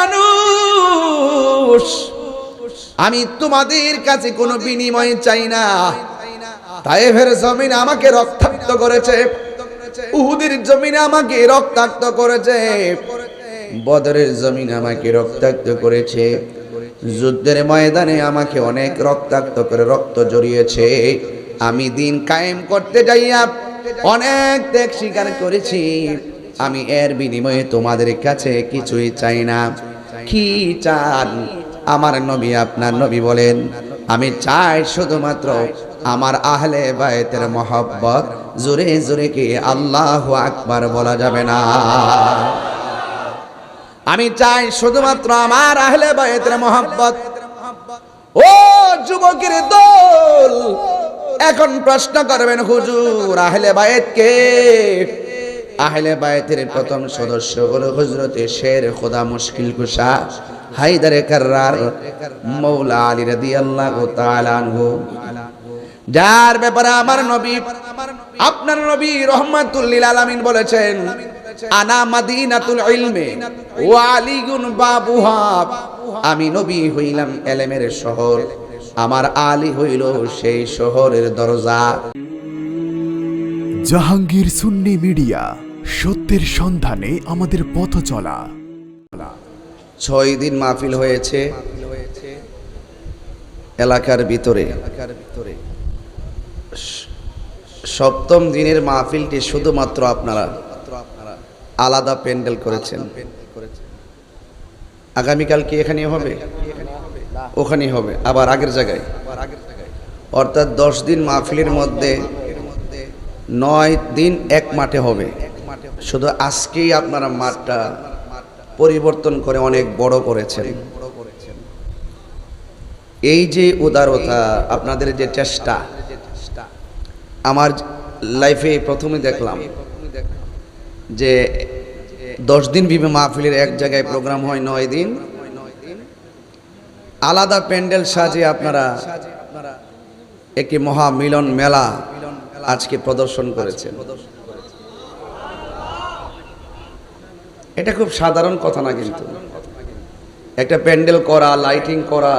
মানুষ। আমি তোমাদের কাছে কোনো বিনিময় চাই না। তাইফের জমিন আমাকে রক্তাক্ত করেছে। উহুদের জমিন আমাকে রক্তাক্ত করেছে। বদরের জমিন আমাকে রক্তাক্ত করেছে। যুদ্ধের ময়দানে আমাকে অনেক রক্তাক্ত করে রক্ত জড়িয়েছে। আমি দিন কায়েম করতে যাইয়া অনেক ত্যাগ স্বীকার করেছি। আমি এর বিনিময়ে তোমাদের কাছে কিছুই চাই না। কি চান? আমার নবী, আপনার নবী বলেন, আমি চাই শুধুমাত্র আমার আহলে বায়তের মহব্বত। জোরে জোরে কি আল্লাহ আকবার বলা যাবে না? আমি চাই শুধুমাত্র আমার আহলে বায়তের মহব্বত। ও যুবকের দল, এখন প্রশ্ন করবেন, হুজুর আহলে বায়েত কে আহলে বায়তের প্রথম সদস্য হলো হজরতে শের খোদা মুশকিল কুশা হায়দারে কার্রার মৌলা আলী রাদিয়াল্লাহু তাআলা আনহু। যার ব্যাপারে আমার নবী, আপনার নবী রহমাতুল্লিল আলামিন বলেছেন, আনা মাদিনাতুল ইলমে ওয়া আলিগুন বাবুহা। আমি নবী হইলাম এলেমের শহর, আমার আলী হইল সেই শহরের দরজা। জাহাঙ্গীর সুন্নি মিডিয়া সত্যের সন্ধানে আমাদের পথ চলা। ছয় দিন মাহফিল হয়েছে এলাকার ভিতরে। সপ্তম দিনের মাহফিলটি শুধুমাত্র আপনারা আলাদা প্যান্ডেল করেছেন। আগামীকাল কি এখানে হবে? ওখানে হবে, আবার আগের জায়গায়। অর্থাৎ দশ দিন মাহফিলের মধ্যে নয় দিন এক মাঠে হবে। শুধু আজকেই আপনারা মাঠটা পরিবর্তন করে অনেক বড় করেছেন। এই যে উদারতা, আপনাদের যে চেষ্টা, আমার লাইফে প্রথমে দেখলাম যে দশ দিন বিবে মাহফিলের এক জায়গায় প্রোগ্রাম হয় নয় দিন। আলাদা প্যান্ডেল সাজে আপনারা একটি মহা মিলন মেলা আজকে প্রদর্শন করেছেন। এটা খুব সাধারণ কথা না কিন্তু। একটা প্যান্ডেল করা, লাইটিং করা,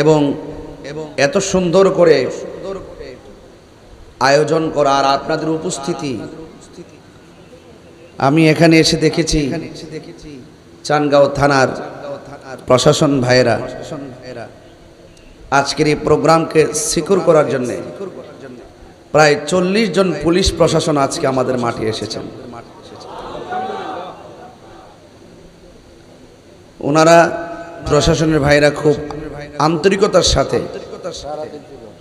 এবং এত সুন্দর করে আয়োজন করা আর আপনাদের উপস্থিতি। আমি এখানে এসে দেখেছি চানগাঁও থানার প্রশাসন ভাইয়েরা। আজকের এই প্রোগ্রামকে সিকিউর করার জন্য প্রায় চল্লিশ জন পুলিশ প্রশাসন আজকে আমাদের মাঠে এসেছেন। ওনারা প্রশাসনের ভাইরা খুব আন্তরিকতার সাথে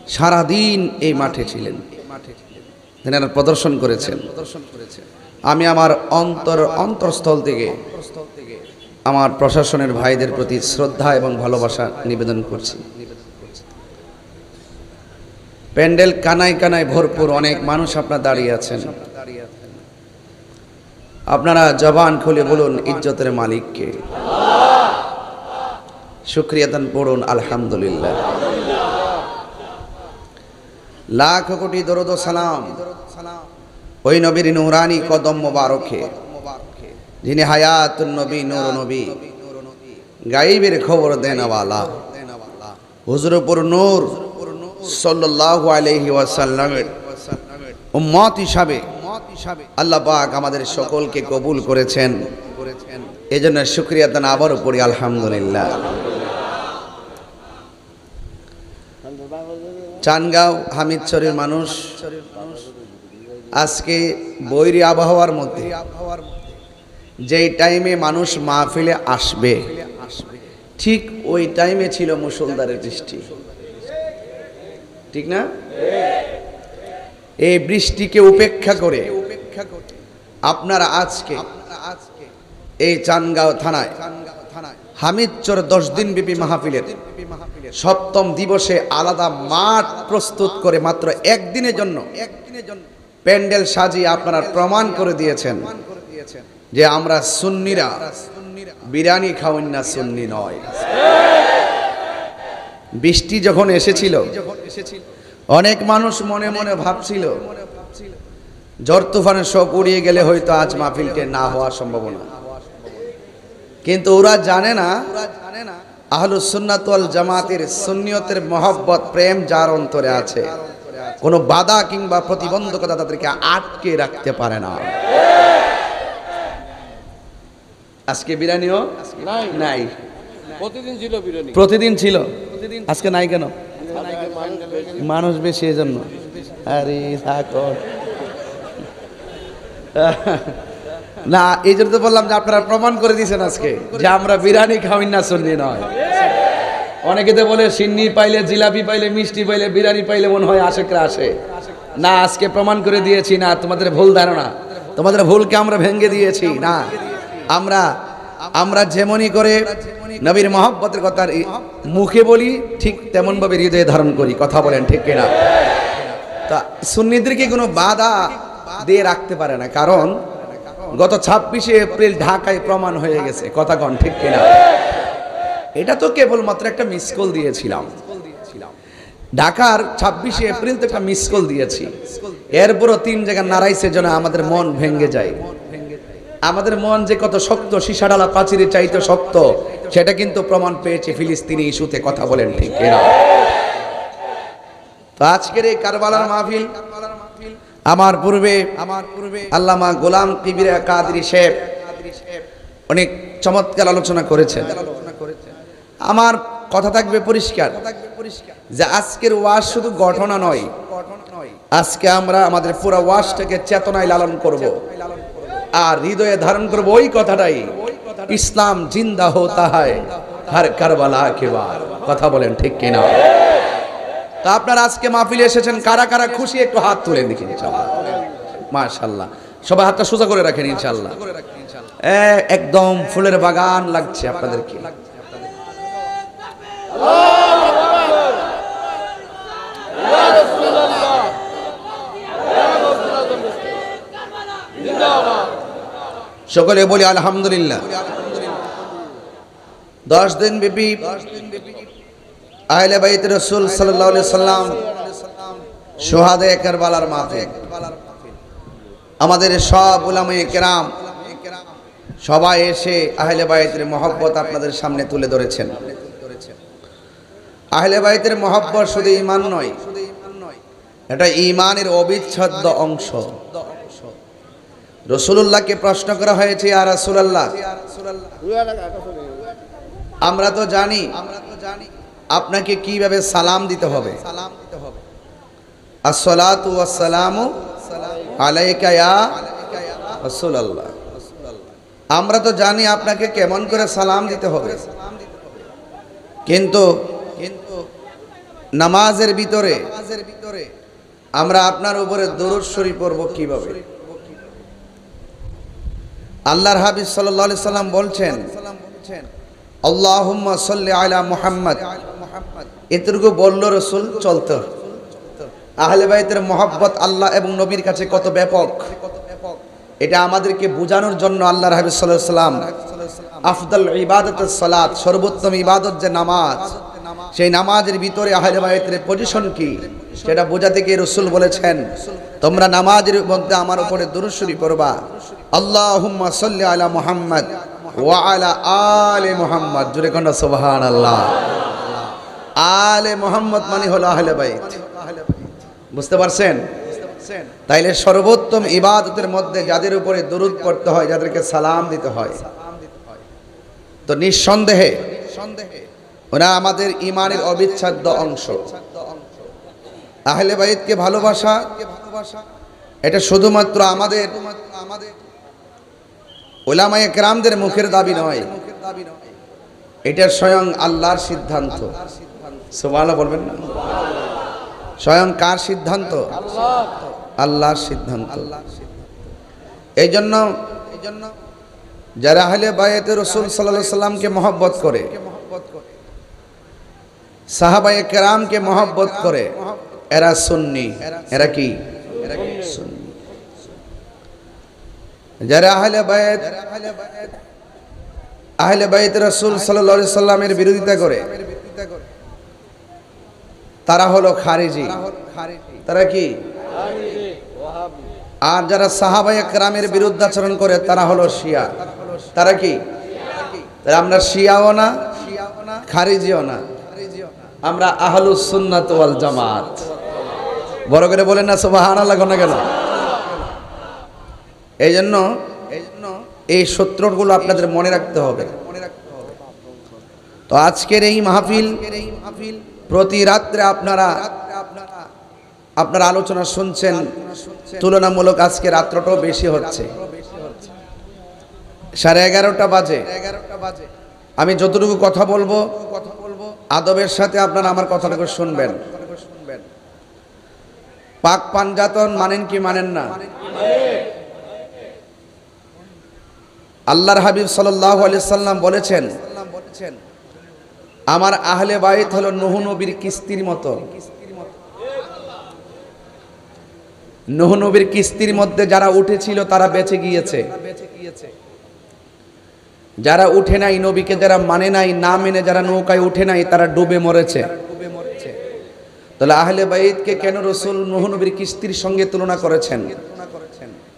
সারাদিন এই মাঠে ছিলেন। তেনারা প্রদর্শন করেছেন। আমি আমার অন্তর, অন্তরস্থল থেকে আমার প্রশাসনের ভাইদের প্রতি শ্রদ্ধা এবং ভালোবাসা নিবেদন করছি। প্যান্ডেল কানায় কানায় ভরপুর অনেক মানুষ আপনার দাঁড়িয়ে আছেন। আপনারা জবান খুলে বলুন ইজ্জতের মালিককে। শুক্রিয়া দান পড়ুন, আলহামদুলিল্লাহ। লাখ কোটি দরদ সালাম ওই নবীর নুরানি কদম মোবারকে, যিনি হায়াতুন নবী, নূর নবী, গাইবের খবর দেনওয়ালা, হুজুরপুর নূর সাল্লাল্লাহু আলাইহি ওয়াসাল্লামের উম্মত হিসাবে আল্লাহ পাক আমাদের সকলকে কবুল করেছেন। এজন্য শুক্রিয়া দান আবারও পড়ি, আলহামদুলিল্লাহ। চানগাঁও হামিদচরের মানুষ আজকে বৈরী আবহাওয়ার মধ্যে, যেই টাইমে মানুষ মাহফিলে আসবে, ঠিক ওই টাইমে ছিল মুসলধারের বৃষ্টি। ঠিক না? এই বৃষ্টিকে উপেক্ষা করে আপনারা আজকে এই চানগাঁও থানায় হামিদচর দশ দিন ব্যাপী মাহফিলের। সপ্তম দিবসে আলাদা মাঠ প্রস্তুত করে মাত্র একদিনের জন্য প্যান্ডেল সাজিয়ে আপনারা প্রমাণ করে দিয়েছেন যে আমরা সুন্নিরা। বিরিয়ানি খাওয়ান না সুন্নি নয়। বৃষ্টি যখন এসেছিল, অনেক মানুষ মনে মনে ভাবছিল ঝড় তুফানের শোক উড়িয়ে গেলে হয়তো আজ মাহফিলকে না হওয়ার সম্ভাবনা। কিন্তু ওরা জানে না আহলুস সুন্নাত ওয়াল জামাতের সুন্নিয়তের মহব্বত প্রেম যার অন্তরে আছে। কোনো বাধা কিংবা প্রতিবন্ধকতা তাদেরকে আটকে রাখতে পারে না। আজকে বিরিয়ানিও নাই। নাই। প্রতিদিন ছিল বিরিয়ানি। প্রতিদিন ছিল? আজকে নাই কেন? মানুষ বেশি এজন্য। জন্য আরে থাকো। না, এই জন্য তো বললাম যে আপনারা প্রমাণ করে দিয়েছেন আজকে যে আমরা বিরিয়ানি খাওয়াই না শুননি নয়। অনেকে তো বলে সিন্নি পাইলে জিলাপি পাইলে মিষ্টি পাইলে বিরিয়ানি পাইলে মনে হয় আশেকরা আসে। না, আজকে প্রমাণ করে দিয়েছি না, তোমাদের ভুল ধারণা। তোমাদের ভুলকে আমরা ভেঙে দিয়েছি, না। আমরা আমরা যেমনই করে নবীর মহব্বতের কথা মুখে বলি, ঠিক তেমনভাবে হৃদয়ে ধারণ করি, কথা বলেন ঠিক কিনা? তা সুন্নিদেরকে কোনো বাধা দিয়ে রাখতে পারে না? কারণ গত ছাব্বিশে এপ্রিল ঢাকায় প্রমাণ হয়ে গেছে। কথা কন, ঠিক কিনা? এটা তো কেবলমাত্র একটা মিস কল দিয়েছিলাম। ঢাকার ছাব্বিশে এপ্রিল তো একটা মিস কল দিয়েছি। এরপরও তিন জায়গা নাড়াইছে যেন আমাদের মন ভেঙে যায়। আমাদের মন যে কত শক্ত, সীসাডালা প্রাচীরে চাইতে শক্ত, সেটা কিন্তু প্রমাণ পেয়েছে ফিলিস্তিনি ইস্যুতে কথা বলেন, ঠিক কিনা? তো আজকের এই কারবালার মাহফিল আমার পূর্বে আমার পূর্বে আল্লামা গোলাম কিবিরা কাদরি শেখ অনেক চমৎকার আলোচনা করেছেন। আমার কথা থাকবে পরিষ্কার যে আজকের ওয়াজ শুধু ঘটনা নয়, আজকে আমরা আমাদের পুরো ওয়াজটাকে চেতনায় লালন করব আর হৃদয়ে ধারণ করব ওই কথাটাই, ইসলাম জিন্দা হোতা হয় হর কারবালা কে বার কথা বলেন ঠিক কিনা? তা আপনারা আজকে মাহফিলে এসেছেন কারা কারা? খুশি একটু হাত তুলে দেখি, ইনশাআল্লাহ। মাশাআল্লাহ। সবাই হাতটা সোজা করে রাখেন, ইনশাআল্লাহ। একদম ফুলের বাগান লাগছে আপনাদেরকে। সকলে বলি আলহামদুলিল্লাহ। দশ দিন ব্যাপী আহলে বাইত রসুল আলাইহি সাল্লাম সোহাদে কারবালার মাঠে আমাদের সব উলামায়ে কেরাম সবাই এসে আহলে বাইতের মহব্বত আপনাদের সামনে তুলে ধরেছেন। আহলে বাইতের মহব্বত শুধু ঈমান নয়, এটা ঈমানের অবিচ্ছেদ্য অংশ। রসুলুল্লাহকে প্রশ্ন করা হয়েছে আর রাসূলুল্লাহ আমরা তো জানি আমরা তো জানি আপনাকে কীভাবে সালাম দিতে হবে? সালাম দিতে হবে আমরা তো জানি আপনাকে কেমন করে সালাম দিতে হবে। কিন্তু কিন্তু নামাজের ভিতরে ভিতরে আমরা আপনার উপরে দরুদ শরীফ পড়ব কীভাবে? আল্লাহর আলাইহি সাল্লাম বলছেন, আল্লাহুম্মা সাল্লি আলা মুহাম্মদ। এতটুকু বলল রসুল, চলতো। আহলে বাইতের মহব্বত আল্লাহ এবং নবীর কাছে কত ব্যাপক। এটা আমাদেরকে বোঝানোর জন্য আল্লাহ হাবিব সাল্লাম আফদল ইবাদত সালাত, সর্বোত্তম ইবাদত যে নামাজ, সেই নামাজের ভিতরে আহলে বাইতের পজিশন কি? সেটা বোঝাতে গিয়ে রসুল বলেছেন, তোমরা নামাজের মধ্যে আমার উপরে দুরুশ্বরী পড়বা। আল্লাহুম্মা সাল্লি আলা মোহাম্মদ ওয়া আলা আলে মুহাম্মদ। জুড়ে কোন সুবহানাল্লাহ। আলে মোহাম্মদ মানে হলো আহলে বাইত। বুঝতে পারছেন? তাইলে সর্বোত্তম ইবাদতের মধ্যে যাদের উপরে দরুদ পড়তে হয়, যাদেরকে সালাম দিতে হয়। তো নিঃসন্দেহে ওরা আমাদের ইমানের অবিচ্ছেদ্য অংশ। আহলে বাইতকে ভালোবাসা, এটা শুধুমাত্র আমাদের ওলামায়ে কেরামদের মুখের দাবি নয়। এটা স্বয়ং আল্লাহর সিদ্ধান্ত। বলবেন না? স্বয়ং কার সিদ্ধান্ত? আল্লাহর সিদ্ধান্ত। এই জন্য যারা আহলে বায়াতে রসুল সাল্লামকে মহব্বত করে, সাহাবায়ে কেরামকে মহব্বত করে, এরা সুন্নি। এরা কি? যারা আহলে বায়াত আহলে বাইত রসুল সাল্লাহ সাল্লামের বিরোধিতা করে তারা হলো খারিজি। তারা কি? আর যারা সাহাবায়ে কেরামের বিরুদ্ধাচরণ করে তারা হলো শিয়া। তারা কি? আমরা শিয়াও না খারিজিও না। আমরা আহলুস সুন্নাত ওয়াল জামাত। বড় করে বলেন না সুবহানাল্লাহ কোন গেল এই জন্য এই জন্য এই সূত্রগুলো আপনাদের মনে রাখতে হবে। তো আজকের এই মাহফিল এই মাহফিল প্রতি রাত্রে আপনারা আপনারা আলোচনা শুনছেন, তুলনামূলক আজকে রাত্রটাও বেশি হচ্ছে। সাড়ে এগারোটা বাজে। আমি যতটুকু কথা বলব, আদবের সাথে আপনারা আমার কথাটুকু শুনবেন। পাক পাঞ্জাতন মানেন কি মানেন না? আল্লাহর হাবিব সাল্লাহ সাল্লাম বলেছেন আমার আহলে বাইত হলো নহু নবীর কিস্তির মতো। নহু নবীর কিস্তির মধ্যে যারা উঠেছিল, তারা বেঁচে গিয়েছে। যারা উঠে নাই, নবীকে যারা মানে নাই, না মেনে যারা নৌকায় উঠে নাই, তারা ডুবে মরেছে। তাহলে আহলে বাইতকে কেন রসুল নহু নবীর কিস্তির সঙ্গে তুলনা করেছেন?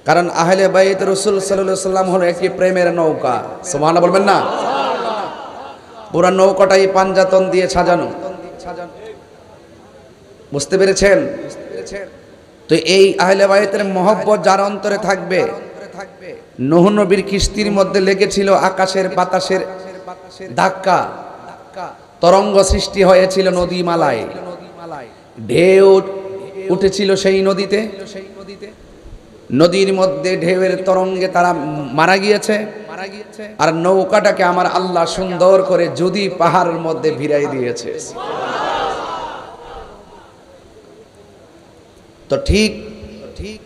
কারণ আহলে বাইত রসুল সাল্লাম হলো একটি প্রেমের নৌকা। সোমানা বলবেন না? পুরা নৌকাটাই পাঞ্জাতন দিয়ে সাজানো। বুঝতে পেরেছেন? তো এই আহলে বাইতের মহব্বত যার অন্তরে থাকবে, নহু নবীর কিস্তির মধ্যে লেগেছিল আকাশের বাতাসের ধাক্কা। তরঙ্গ সৃষ্টি হয়েছিল নদীমালায়। ঢেউ উঠেছিল সেই নদীতে। নদীর মধ্যে ঢেউয়ের তরঙ্গে তারা মারা গিয়েছে। আর নৌকাটাকে আমার আল্লাহ সুন্দর করে যদি পাহাড়ের মধ্যে ভিড়াই দিয়েছে। তো ঠিক ঠিক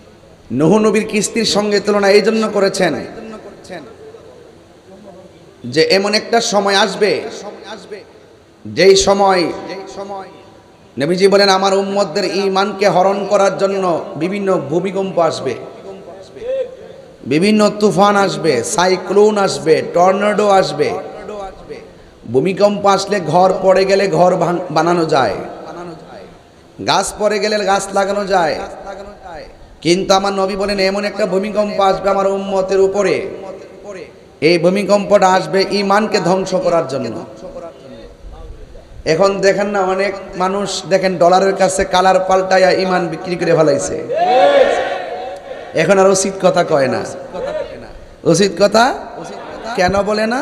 নহু নবীর কিস্তির সঙ্গে তুলনা এই জন্য করেছেন যে এমন একটা সময় আসবে, যেই সময় নবীজি বলেন, আমার উম্মতদের ঈমানকে হরণ করার জন্য বিভিন্ন ভূমিকম্প আসবে। বিভিন্ন তুফান আসবে, সাইক্লোন আসবে, টর্নেডো আসবে। ভূমিকম্প আসলে ঘর পড়ে গেলে ঘর বানানো যায়। গাছ পড়ে গেলে গাছ লাগানো যায়। কিন্তু আমার নবী বলেন, এমন একটা ভূমিকম্প আসবে আমার উম্মতের উপরে। এই ভূমিকম্পটা আসবে ইমানকে ধ্বংস করার জন্য। এখন দেখেন না, অনেক মানুষ দেখেন, ডলারের কাছে কালার পাল্টাইয়া ইমান বিক্রি করে ফেলাইছে। এখন আর উচিত কথা কয় না। উচিত কথা কেন বলে না?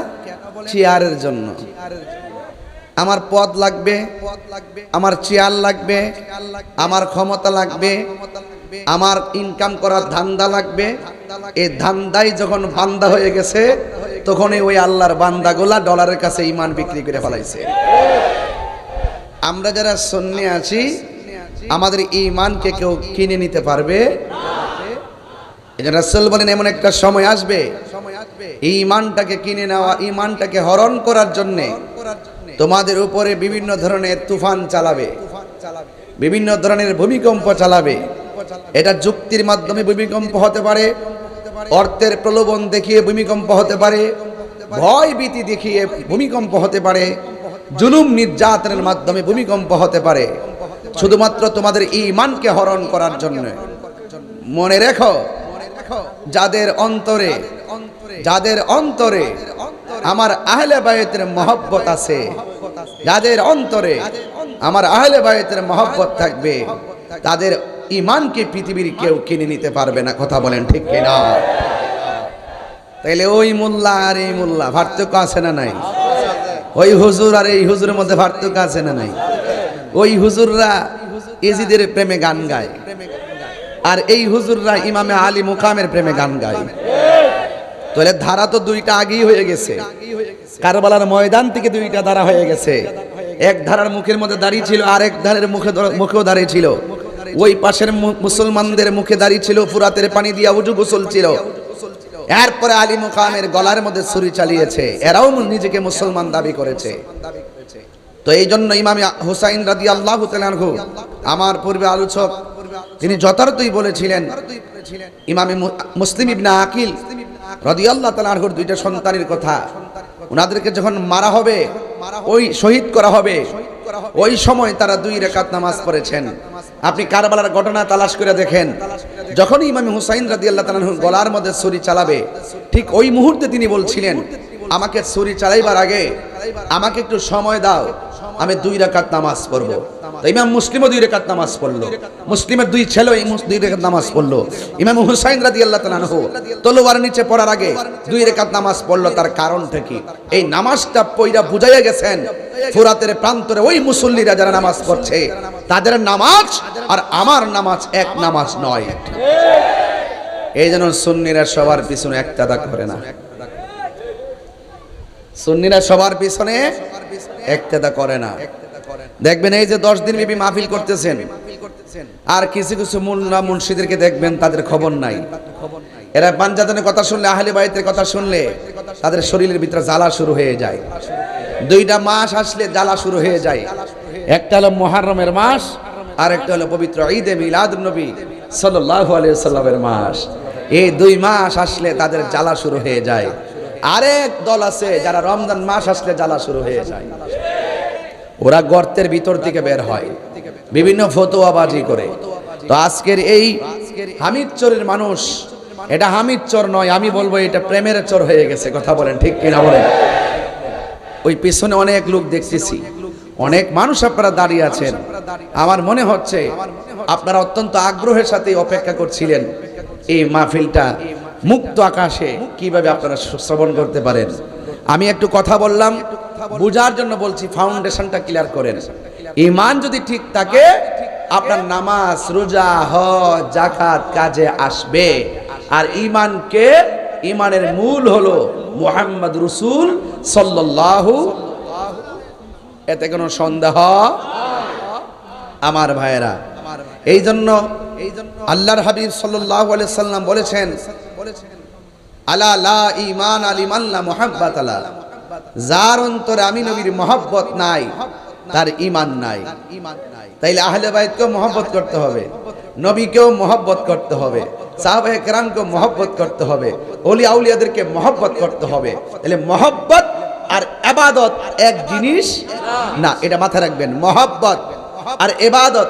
চেয়ারের জন্য। আমার পদ লাগবে, আমার চেয়ার লাগবে, আমার ক্ষমতা লাগবে, আমার ইনকাম করার ধান্দা লাগবে। এই ধান্দাই যখন বান্দা হয়ে গেছে, তখনই ওই আল্লাহর বান্দাগুলা ডলারের কাছে ইমান বিক্রি করে ফেলাইছে। আমরা যারা সন্নি আছি আমাদের ইমানকে কেউ কিনে নিতে পারবে? রাসূল বলেন এমন একটা সময় আসবে এই ইমানটাকে কিনে নেওয়া ইমানটাকে হরণ করার জন্য তোমাদের উপরে বিভিন্ন ধরনের তুফান চালাবে। বিভিন্ন ধরনের ভূমিকম্প চালাবে। এটা যুক্তির মাধ্যমে ভূমিকম্প হতে পারে। অর্থের প্রলোভন দেখিয়ে ভূমিকম্প হতে পারে। ভয় ভীতি দেখিয়ে ভূমিকম্প হতে পারে। জুলুম নির্যাতনের মাধ্যমে ভূমিকম্প হতে পারে। শুধুমাত্র তোমাদের ইমানকে হরণ করার জন্য। মনে রেখো যাদের অন্তরে যাদের অন্তরে আমার আহলে বায়তের মহব্বত আছে, যাদের অন্তরে আমার আহলে বায়তের মহব্বত থাকবে, তাদের ইমানকে পৃথিবীর কেউ কিনে নিতে পারবে না, কথা বলেন ঠিক কিনা? তাইলে ওই মোল্লা আর এই মোল্লা, পার্থক্য আছে না নাই? ওই হুজুর আর এই হুজুরের মধ্যে পার্থক্য আছে না নাই? ওই হুজুররা এজিদের প্রেমে গান গায়। আর এই হুজুররা ইমামে আলী মুকামের প্রেমে গান গায়। তাহলে ধারা তো দুইটা আগেই হয়ে গেছে। কারবালার ময়দান থেকে দুইটা ধারা হয়ে গেছে। এক ধারার মুখের মধ্যে দাঁড়িয়ে ছিল আর এক ধারের মুখে মুখেও দাঁড়িয়ে ছিল। ওই পাশের মুসলমানদের মুখে দাঁড়িয়ে ছিল, ফুরাতের পানি দিয়া উজু গোসল ছিল। এরপরে আলী মুকামের গলার মধ্যে ছুরি চালিয়েছে। এরাও নিজেকে মুসলমান দাবি করেছে। তো এই জন্য ইমাম হুসাইন রাদি আল্লাহ আমার পূর্বে আলোচক তিনি যথার্থই বলেছিলেন, ইমামে মুসলিম ইবনা আকিল রাদি আল্লাহ তালাহুর দুইটা সন্তানের কথা। ওনাদেরকে যখন মারা হবে, ওই শহীদ করা হবে, ওই সময় তারা দুই রেখাত নামাজ পড়েছেন। আপনি কারবালার ঘটনা তালাশ করে দেখেন যখন ইমাম হুসাইন রাদি আল্লাহ তালাহুর গলার মধ্যে ছুরি চালাবে, ঠিক ওই মুহূর্তে তিনি বলছিলেন, আমাকে ছুরি চালাইবার আগে আমাকে একটু সময় দাও, আমি দুই রাকাত নামাজ পড়ব। ইমাম মুসলিমও দুই রাকাত নামাজ পড়ল। মুসলিমের দুই ছেলে দুই রাকাত নামাজ পড়ল। ইমাম হুসাইন রাদি আল্লাহ তালানহু তলোয়ার নিচে পড়ার আগে দুই রেখাত নামাজ পড়ল, তার কারণটা কি? এই নামাজটা পইরা বুঝাইয়া গেছেন, ফুরাতের প্রান্তরে ওই মুসল্লিরা যারা নামাজ পড়ছে, তাদের নামাজ আর আমার নামাজ এক নামাজ নয়। এই জন্য সুন্নিরা সবার পিছনে একতাদা করে না। সুন্নিরা সবার পিছনে একতেদা করে না। দেখবেন এই যে দশ দিন বিবি মাহফিল করতেছেন। আর কিছু কিছু মুন্না মুন্সিদেরকে দেখবেন, তাদের খবর নাই। এরা পাঞ্জাতনের কথা শুনলে, আহলে বাইতের কথা শুনলে, তাদের শরীরের ভিতরে জ্বালা শুরু হয়ে যায়। দুইটা মাস আসলে জ্বালা শুরু হয়ে যায়। একটা হলো মহারমের মাস আর একটা হলো পবিত্র ঈদে মিলাদ নবী সাল্লাল্লাহু আলাইহি সাল্লামের মাস। এই দুই মাস আসলে তাদের জ্বালা শুরু হয়ে যায়। আরেক দল আছে যারা রমজান মাস আসলে জ্বালা শুরু হয়ে যায়। ওরা গর্তের ভিতর থেকে বের হয়। বিভিন্ন ফতোয়াবাজি করে। তো আজকের এই হামিদ চোরের মানুষ, এটা হামিদ চোর নয়, আমি বলব এটা প্রেমের চোর হয়ে গেছে, কথা বলেন, ঠিক কিনা বলেন? ওই পিছনে অনেক লোক দেখতেছি। অনেক মানুষ আপনারা দাঁড়িয়ে আছেন। আমার মনে হচ্ছে আপনারা অত্যন্ত আগ্রহের সাথে অপেক্ষা করছিলেন এই মাহফিলটা মুক্ত আকাশে কীভাবে আপনারা শ্রবণ করতে পারেন। আমি একটু কথা বললাম বুঝার জন্য বলছি ফাউন্ডেশনটা ক্লিয়ার করেন। ইমান যদি ঠিক থাকে, আপনার নামাজ, রোজা, হজ জাকাত কাজে আসবে। আর ইমানকে ইমানের মূল হলো মুহাম্মদ রসুল সাল্লাল্লাহু, এতে কোনো সন্দেহ? আমার ভাইয়েরা এই জন্য আল্লাহর হাবিব সাল্লাল্লাহু আলাইহি সাল্লাম বলেছেন, আলা লা ঈমান আলিমাল্লা আলা। যার অন্তরে আমি নবীর মহব্বত নাই, তার ঈমান নাই। তাইলে আহলে বাইতকেও মহব্বত করতে হবে, নবীকেও মহব্বত করতে হবে, সাহাবায়ে কেরামকেও মহব্বত করতে হবে, ওলি আউলিয়াদেরকে মহব্বত করতে হবে। তাহলে মহব্বত আর এবাদত এক জিনিস না, এটা মাথায় রাখবেন, মহব্বত আর এবাদত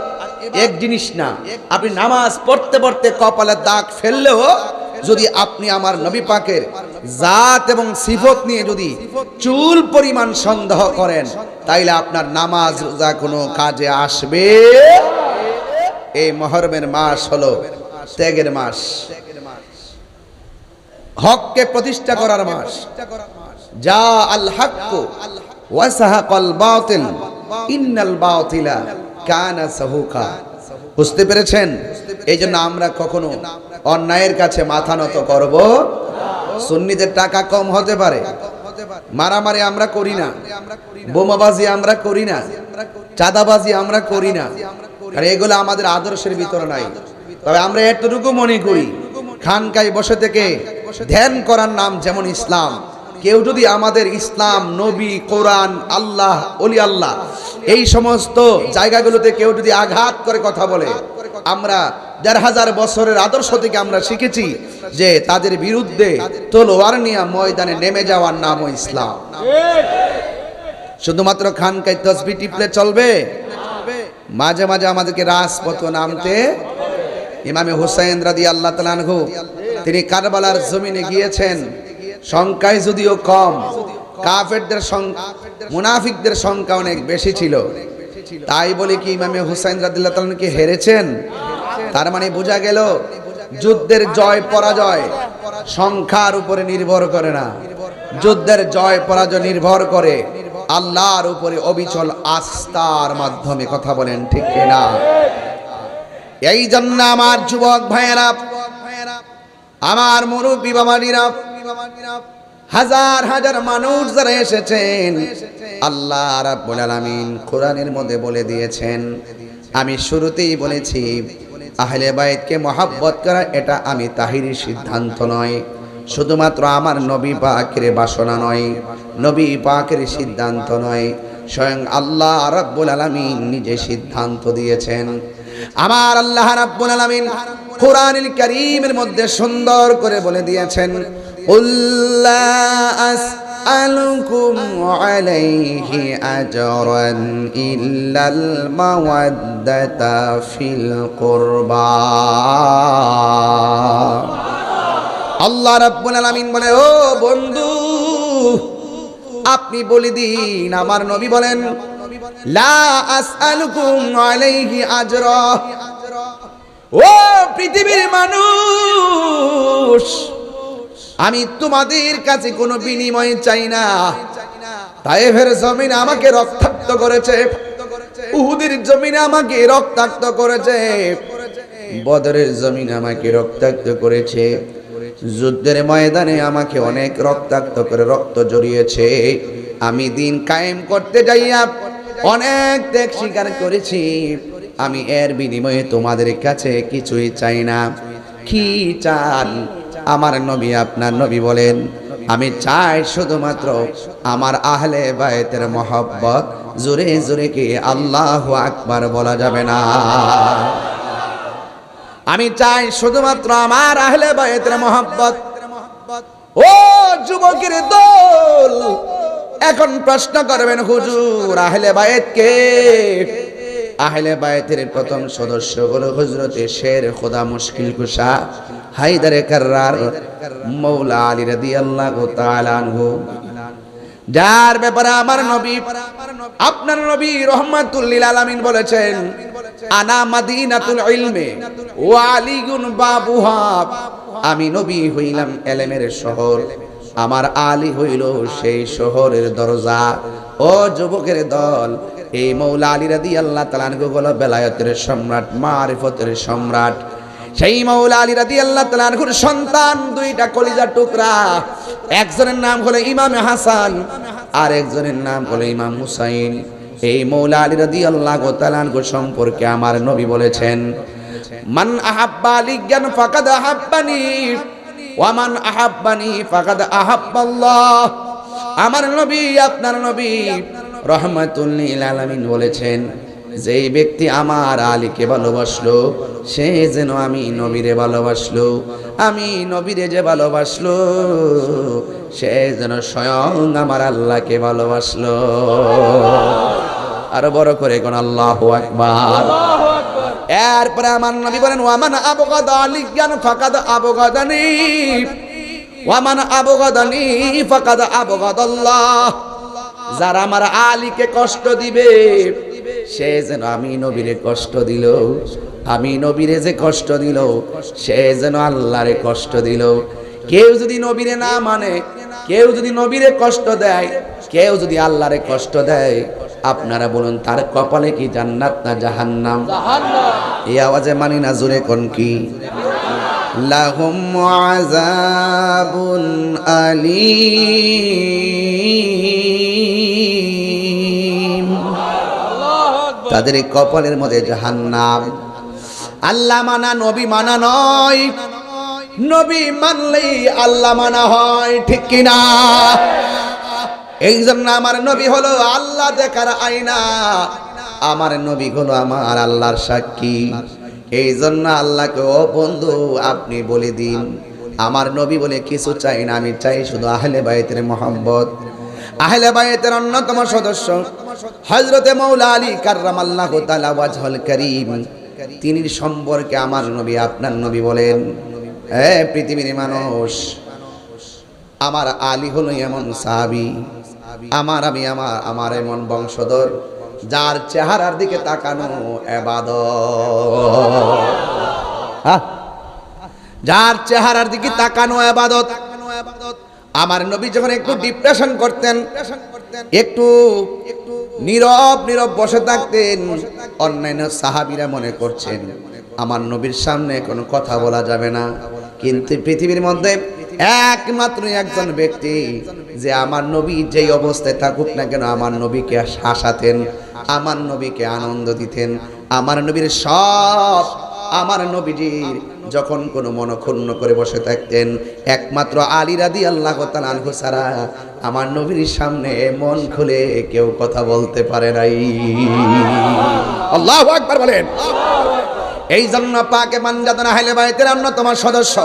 এক জিনিস না। আপনি নামাজ পড়তে পড়তে কপালে দাগ ফেললেও যদি আপনি আমার নবী পাকের জাত এবং সিফত নিয়ে যদি চুল পরিমাণ সন্দেহ করেন, তাইলে আপনার নামাজ রোজা কোনো কাজে আসবে? এই মহরমের মাস হলো ত্যাগের মাস। হককে প্রতিষ্ঠা করার মাস। যা আল হাক্কু ওয়াসাহাকাল বাতিল, ইন্নাল বাতিলা কানা সাহুকা। বুঝতে পেরেছেন? এই জন্য আমরা কখনো অন্যায়ের কাছে মাথা নত করব। সুন্নিদের টাকা কম হতে পারে। মারামারি আমরা করি না। বোমাবাজি আমরা করি না। চাঁদাবাজি আমরা করি না। আর এগুলো আমাদের আদর্শের ভিতরে নাই। তবে আমরা এতটুকু মনে করি, খানকায় বসে থেকে ধ্যান করার নাম যেমন ইসলাম। কেউ যদি আমাদের ইসলাম, নবী, কোরআন, আল্লাহ, অলি আল্লাহ এই সমস্ত জায়গাগুলোতে কেউ যদি আঘাত করে কথা বলে, আমরা দেড় হাজার বছরের আদর্শ থেকে আমরা শিখেছি যে তাদের বিরুদ্ধে তলোয়ার নিয়ে ময়দানে নেমে যাওয়ার নাম ইসলাম। শুধুমাত্র খানকায় তসবি টিপলে চলবে? মাঝে মাঝে আমাদেরকে রাজপথ নামতে ইমামে হুসাইন রাদি আল্লাহ তালানহু তিনি কারবালার জমিনে গিয়েছেন। সংখ্যায় যদিও কম, কাফেরদের সংখ্যা মুনাফিকদের সংখ্যা অনেক বেশি ছিল। তাই বলে কি ইমামে হুসাইন রাদিল্লাহ তালানকে হেরেছেন? তার মানে বোঝা গেল, যুদ্ধের জয়, পরাজয় সংখ্যার উপরে নির্ভর করে না। যুদ্ধের জয়, পরাজয় নির্ভর করে। আল্লাহর উপরে অবিচল আস্থার মাধ্যমে কথা বলেন, ঠিক কিনা এই জন্য আমার যুবক ভাইয়েরা, আমার মুরব্বী বাবাজিরা হাজার হাজার মানুষ যারা এসেছেন, আল্লাহ রাব্বুল আলামিন কোরআনের মধ্যে বলে দিয়েছেন। আমি শুরুতেই বলেছি আহলে বাইতকে মহাব্বত করা এটা আমি তাহিরি সিদ্ধান্ত নয়। শুধুমাত্র আমার নবী পাকের বাসনা নয়, নবী পাকের সিদ্ধান্ত নয়, স্বয়ং আল্লাহ রাব্বুল আলামিন নিজে সিদ্ধান্ত দিয়েছেন। আমার আল্লাহ রাব্বুল আলামিন কোরআনুল কারীমের মধ্যে সুন্দর করে বলে দিয়েছেন قل لا أسألكم عليه أجرا إلا المودة في القربى আল্লাহ রাব্বুল আলামিন বলে ও বন্ধু আপনি বলে দিন আমার নবী বলেন লা আসআলুকুম আলাইহি আজরা ও পৃথিবীর মানুষ আমি তোমাদের কাছে কোনো বিনিময় চাই না। তাইফের জমিন আমাকে রক্তাক্ত করেছে। উহুদের জমিন আমাকে রক্তাক্ত করেছে। বদরের জমিন আমাকে রক্তাক্ত করেছে। যুদ্ধের ময়দানে আমাকে অনেক রক্তাক্ত করে রক্ত জড়িয়েছে। আমি দিন কায়েম করতে যাইয়া অনেক ত্যাগ স্বীকার করেছি। আমি এর বিনিময়ে তোমাদের কাছে কিছুই চাই না। কি চান আমার নবী আপনার নবী বলেন, আমি চাই শুধুমাত্র আমার আহলে বায়তের মহব্বত জোরে জোরে কি আল্লাহ আকবার বলা যাবে না। আমি চাই শুধুমাত্র আমার আহলে বায়তের মহব্বত। ও যুবকের দল, এখন প্রশ্ন করবেন হুজুর আহলে বায়েত কে আহলে বায়েতের প্রথম সদস্য হলো হজরতে শের খোদা মুশকিল কুশা হায়দারে কার্রার মৌলা আলী রাদিয়াল্লাহু তাআলা আনহু। যার ব্যাপারে আমার নবী, আপনার নবী রহমাতুল্লিল আলামিন বলেছেন, আনা মাদিনাতুল ইলমে ওয়া আলিগুন বাবুহা। আমি নবী হইলাম এলেমের শহর। আমার আলী হইল সেই শহরের দরজা। ও যুবকের দল এই মৌলা আলী রাদি আল্লাহ তালানগো হলো বেলায়তের সম্রাট, মারিফতের সম্রাট। সেই মৌলা আলী রাদি আল্লাহ তালানহুর সন্তান, দুইটা কলিজার টুকরা। একজনের নাম হলো ইমাম হাসান আর একজনের নাম হলো ইমাম হুসাইন। এই মৌলা আলী রাদি আল্লাহ তালানহু সম্পর্কে আমার নবী বলেছেন, মান আহাব্বা আলিজ্ঞান ফাকাদ আহাব্বানি ওয়ামান আহাব্বানি ফাকাদ আহাব্বাল্লাহ। আমার নবী, আপনার নবী রহমাতুল্লিল আলামিন বলেছেন যেই ব্যক্তি আমার আলীকে ভালোবাসলো সে যেন আমি নবীরে ভালোবাসলো আমি নবীরে যে ভালোবাসলো সে যেন স্বয়ং আমার আল্লাহকে ভালোবাসলো। আরও বড় করে কোন আল্লাহ আকবার। এরপরে আমার নবী বলেন ওয়ামান আবগাদ আলিয়ান ফাকাদ আবগাদানি ওয়ামান আবগাদানি ফাকাদ আবগাদাল্লাহ যারা আমার আলীকে কষ্ট দিবে, সে যেন আমি নবীরে কষ্ট দিল, আমি নবীরে যে কষ্ট দিল, সে যেন আল্লাহরে কষ্ট দিল। কেউ যদি নবীরে না মানে কেউ যদি নবীরে কষ্ট দেয়, কেউ যদি আল্লাহরে কষ্ট দেয়, আপনারা বলুন, তার কপালে কি জান্নাত না জাহান্নাম? এই আওয়াজে মানি না, জোরে কোন কি? লাহুম আলীম। তাদের এই কপালের মধ্যে জাহান্নাম। আল্লাহ মানা, নবী মানা নয়। নবী মানলেই আল্লাহ মানা হয়, ঠিক কিনা এই জন্য আমার নবী হলো আল্লাহ দেখার আয়না। আমার নবী হলো আমার আল্লাহর সাক্ষী। এই জন্য আল্লাহকে, ও বন্ধু, আপনি বলে দিন। আমার নবী বলে কিছু চাই না, আমি চাই শুধু আহলে বাইতের মোহাম্মদ আহলে বাইতের অন্যতম সদস্য হজরতে মৌলা আলী কার্রাম তালা ওয়াজহল করিম। তিনি সম্পর্কে আমার নবী, আপনার নবী বলেন হ্যাঁ পৃথিবীর মানুষ, আমার আলী হলো এমন সাহাবি, আমার আমি আমার আমার এমন বংশধর, যার চেহারার দিকে তাকানো এবাদ যার চেহারার দিকে তাকানো এবাদত। আমার নবী যখন একটু ডিপ্রেশন করতেন একটু নীরব নীরব বসে থাকতেন অন্যান্য সাহাবিরা মনে করছেন আমার নবীর সামনে কোনো কথা বলা যাবে না। কিন্তু পৃথিবীর মধ্যে একমাত্র একজন ব্যক্তি যে আমার নবী যেই অবস্থায় থাকুক না কেন আমার নবীকে হাসাতেন। আমার নবীকে আনন্দ দিতেন আমার নবীর সব আমার নবীজির যখন কোনো মনক্ষুণ্ণ করে বসে থাকতেন, একমাত্র আলী রাদি আল্লাহ আনহু সারা আমার নবীর সামনে মন খুলে কেউ কথা বলতে পারে নাই। আল্লাহ একবার বলেন। এই জন্য পাকে মানজাদনা হাইলে বাইতের অন্যতম সদস্য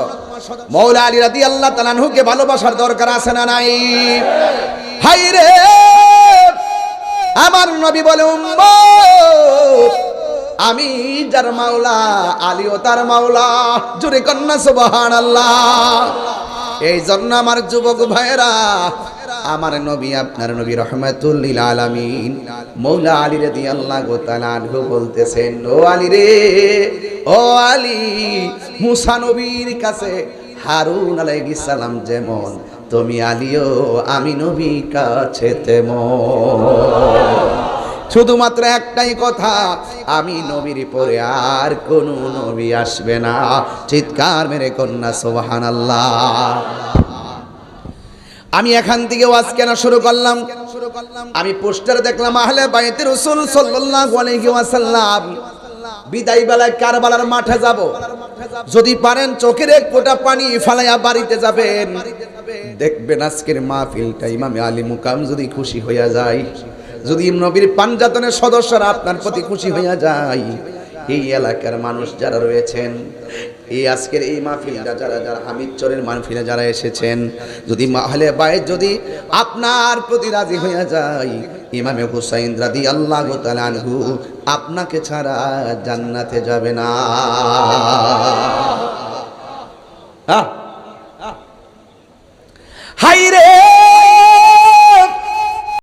মৌলা আলী রাদি আল্লাহ তালানহুকে ভালোবাসার দরকার আছে না নাই? হাই রে আমার নবী বলে, উম্মত আমি যার মাওলা, আলীও তার মাওলা, জুড়ে কন্যা সুবহান আল্লাহ এই জন্য আমার যুবক ভাইয়েরা, আমার নবী, আপনার নবী রহমাতুল্লিল আলামিন মৌলা আলী রে আল্লাহ গোতালানহু বলতেছেন, ও আলী রে, ও আলী, মুসা নবীর কাছে হারুন আলাইহিস সালাম যেমন, তুমি আলিও আমি নবী কাছে তেমন। শুধুমাত্র একটাই কথা, আমি নবীর পরে আর কোন নবী আসবে না। চিৎকার মেরে কন্যা সোহান আমি এখান থেকে ওয়াজ কেন শুরু করলাম। আমি পোস্টার দেখলাম, আহলে বাইতে রাসূল সাল্লাল্লাহু আলাইহি ওয়াসাল্লাম। বিদায় বেলায় কারবালার মাঠে যাব। যদি পারেন চোখের এক ফোঁটা পানি ফালাইয়া বাড়িতে যাবেন। দেখবেন আজকের মাহফিলটা ইমামে আলী মুকাম যদি খুশি হইয়া যায়। যদি নবীর পাঞ্জাতনের সদস্যরা আপনার প্রতি খুশি হইয়া যায়, এই এলাকার মানুষ যারা রয়েছেন, এই আজকের এই মাহফিলটা যারা যারা হামিদ চরের মাহফিলে যারা এসেছেন, যদি মাহলে বাইর যদি আপনার প্রতি রাজি হইয়া যায়, ইমামে হুসাইন রাদি আল্লাহ তালানহু আপনাকে ছাড়া জান্নাতে যাবে না। হাই রে